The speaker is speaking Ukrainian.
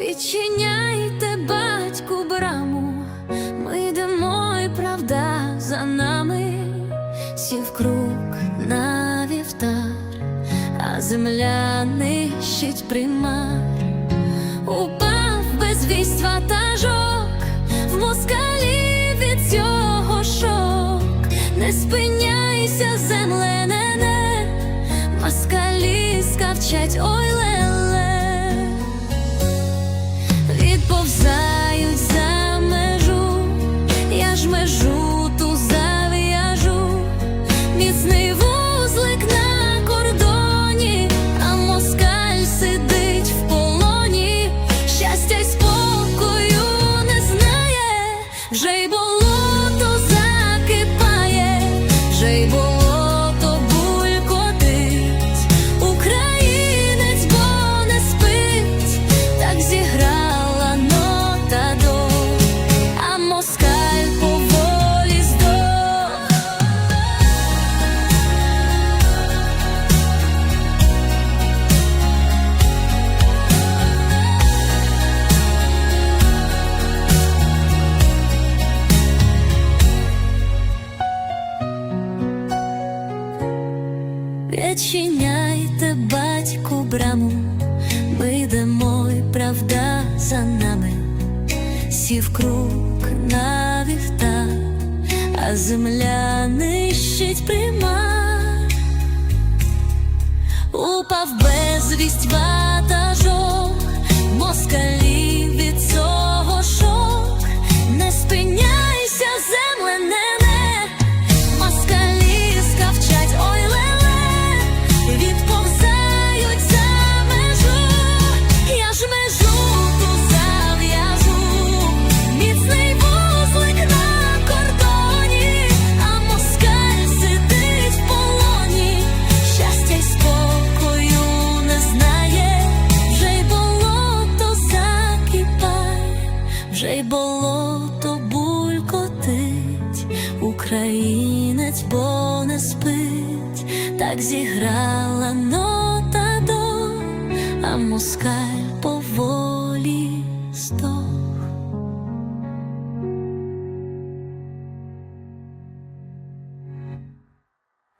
Відчиняйте батьку браму, ми йдемо, і правда за нами, сів круг на вівтар, а земля нищить примар, упав безвість ватажок, в москалі від цього шок, не спиняйся, землене, не, москалі скавчать, ой jour. Відчиняйте батьку браму, ми йдемо, і правда за нами, сів круг на вівта, а земля нищить примар, упав безвість ватажок, москалі болото булькотить, українець бо не спить, так зіграла нота до, а москаль поволі сто.